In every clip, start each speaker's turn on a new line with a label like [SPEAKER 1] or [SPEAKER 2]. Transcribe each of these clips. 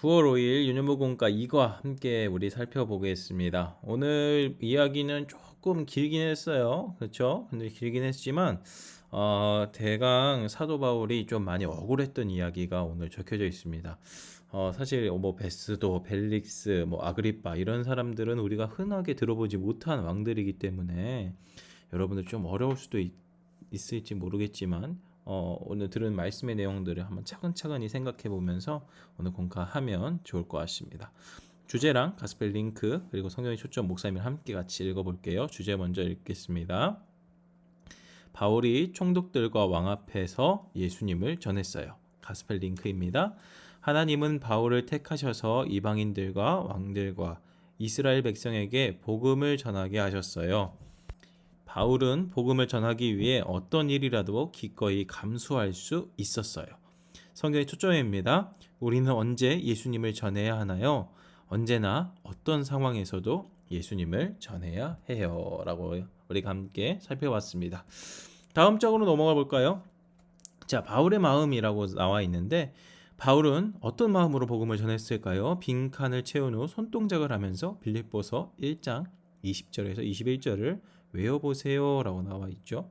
[SPEAKER 1] 9월 5일 유년무공과 2과 함께 우리 살펴보겠습니다. 오늘 이야기는 조금 길긴 했어요. 그렇죠? 근데 길긴 했지만 어, 대강 사도 바울이 좀 많이 억울했던 이야기가 오늘 적혀져 있습니다. 어, 사실 뭐 베스도, 벨릭스, 뭐 아그리파 이런 사람들은 우리가 흔하게 들어보지 못한 왕들이기 때문에 여러분들 좀 어려울 수도 있, 있을지 모르겠지만 어, 오늘 들은 말씀의 내용들을 한번 차근차근히 생각해 보면서 오늘 공부하면 좋을 것 같습니다. 주제랑 가스펠 링크 그리고 성경의 초점 목사님을 함께 같이 읽어볼게요. 주제 먼저 읽겠습니다. 바울이 총독들과 왕 앞에서 예수님을 전했어요. 가스펠 링크입니다. 하나님은 바울을 택하셔서 이방인들과 왕들과 이스라엘 백성에게 복음을 전하게 하셨어요. 바울은 복음을 전하기 위해 어떤 일이라도 기꺼이 감수할 수 있었어요. 성경의 초점입니다. 우리는 언제 예수님을 전해야 하나요? 언제나 어떤 상황에서도 예수님을 전해야 해요. 라고 우리가 함께 살펴봤습니다. 다음 쪽으로 넘어가 볼까요? 자, 바울의 마음이라고 나와 있는데 바울은 어떤 마음으로 복음을 전했을까요? 빈 칸을 채운 후 손동작을 하면서 빌립보서 1장 20절에서 21절을 외워보세요 라고 나와 있죠.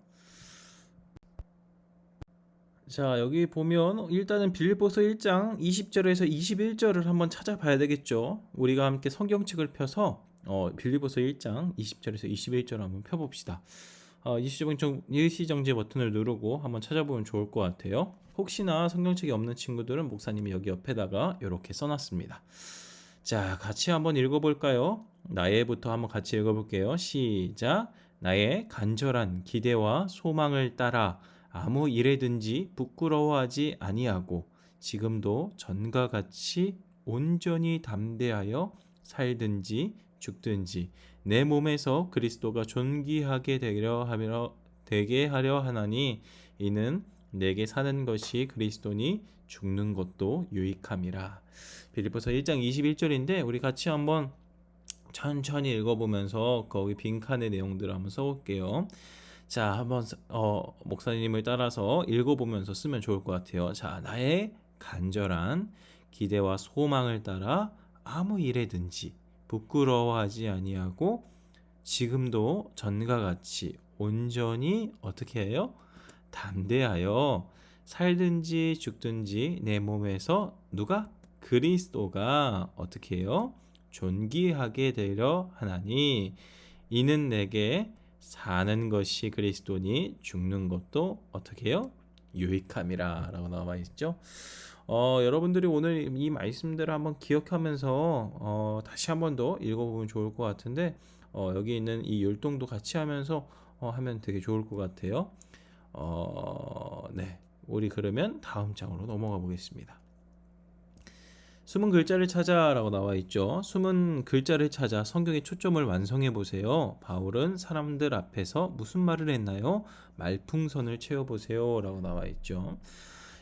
[SPEAKER 1] 자, 여기 보면 일단은 빌립보서 1장 20절에서 21절을 한번 찾아봐야 되겠죠. 우리가 함께 성경책을 펴서 어, 빌립보서 1장 20절에서 21절 한번 펴봅시다. 어, 일시정지, 일시정지 버튼을 누르고 한번 찾아보면 좋을 것 같아요. 혹시나 성경책이 없는 친구들은 목사님이 여기 옆에다가 이렇게 써놨습니다. 자, 같이 한번 읽어볼까요? 나의부터 한번 같이 읽어볼게요. 시작. 나의 간절한 기대와 소망을 따라 아무 일에든지 부끄러워하지 아니하고 지금도 전과 같이 온전히 담대하여 살든지 죽든지 내 몸에서 그리스도가 존귀하게 되려 하며 되게 하려 하나니 이는 내게 사는 것이 그리스도니 죽는 것도 유익함이라. 빌립보서 1장 21절인데 우리 같이 한번 천천히 읽어보면서 거기 빈칸의 내용들을 한번 써볼게요. 자, 한번 어, 목사님을 따라서 읽어보면서 쓰면 좋을 것 같아요. 자, 나의 간절한 기대와 소망을 따라 아무 일에든지 부끄러워하지 아니하고 지금도 전과 같이 온전히 어떻게 해요? 담대하여 살든지 죽든지 내 몸에서 누가 그리스도가 어떻게 해요? 존귀하게 되려 하나니 이는 내게 사는 것이 그리스도니 죽는 것도 어떻게 해요? 유익함이라 라고 나와 있죠. 어, 여러분들이 오늘 이 말씀들을 한번 기억하면서 어, 다시 한 번 더 읽어보면 좋을 것 같은데 어, 여기 있는 이 율동도 같이 하면서 어, 하면 되게 좋을 것 같아요. 어, 네. 우리 그러면 다음 장으로 넘어가 보겠습니다. 숨은 글자를 찾아라고 나와 있죠. 숨은 글자를 찾아 성경의 초점을 완성해 보세요. 바울은 사람들 앞에서 무슨 말을 했나요? 말풍선을 채워 보세요라고 나와 있죠.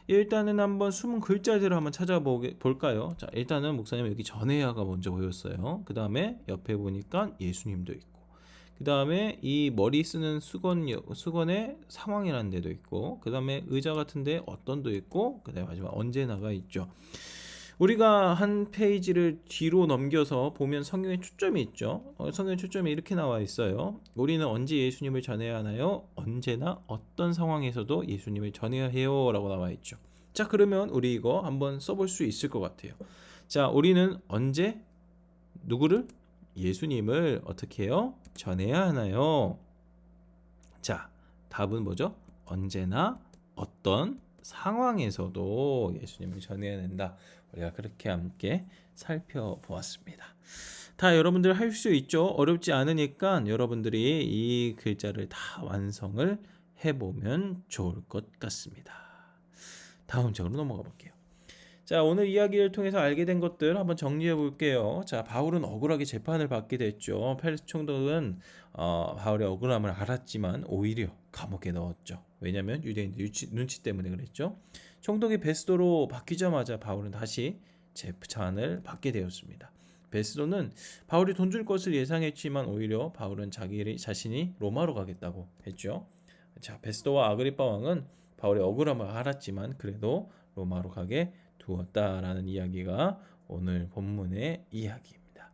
[SPEAKER 1] 일단은 한번 숨은 글자들을 한번 찾아볼까요? 자, 일단은 목사님 여기 전해야가 먼저 보였어요. 그 다음에 옆에 보니까 예수님도 있고, 그 다음에 이 머리 쓰는 수건 수건의 상황이라는 데도 있고, 그 다음에 의자 같은데 어떤도 있고, 그 다음에 마지막 언제나가 있죠. 우리가 한 페이지를 뒤로 넘겨서 보면 성경의 초점이 있죠. 어, 성경의 초점이 이렇게 나와 있어요. 우리는 언제 예수님을 전해야 하나요? 언제나 어떤 상황에서도 예수님을 전해야 해요. 라고 나와 있죠. 자, 그러면 우리 이거 한번 써볼 수 있을 것 같아요. 자, 우리는 언제 누구를? 예수님을 어떻게 해요? 전해야 하나요? 자, 답은 뭐죠? 언제나 어떤 상황에서도 예수님을 전해야 된다. 우리가 그렇게 함께 살펴보았습니다. 다 여러분들 할 수 있죠. 어렵지 않으니까 여러분들이 이 글자를 다 완성을 해보면 좋을 것 같습니다. 다음 장으로 넘어가 볼게요. 자, 오늘 이야기를 통해서 알게 된 것들 한번 정리해 볼게요. 자, 바울은 억울하게 재판을 받게 됐죠. 펠리스 총독은 어, 바울의 억울함을 알았지만 오히려 감옥에 넣었죠. 왜냐하면 유대인들 눈치, 때문에 그랬죠. 총독이 베스도로 바뀌자마자 바울은 다시 재판을 받게 되었습니다. 베스도는 바울이 돈 줄 것을 예상했지만 오히려 바울은 자기 자신이 로마로 가겠다고 했죠. 자, 베스도와 아그리파 왕은 바울의 억울함을 알았지만 그래도 로마로 가게 두었다라는 이야기가 오늘 본문의 이야기입니다.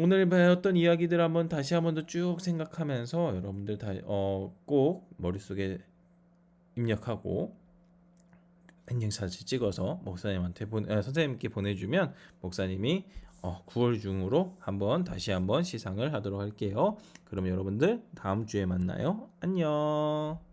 [SPEAKER 1] 오늘 배웠던 이야기들 한번 다시 한번 더 쭉 생각하면서 여러분들 다꼭 머릿속에 입력하고 인증사진 찍어서 목사님한테 보 아, 선생님께 보내주면 목사님이 어, 9월 중으로 한번 다시 한번 시상을 하도록 할게요. 그럼 여러분들 다음 주에 만나요. 안녕.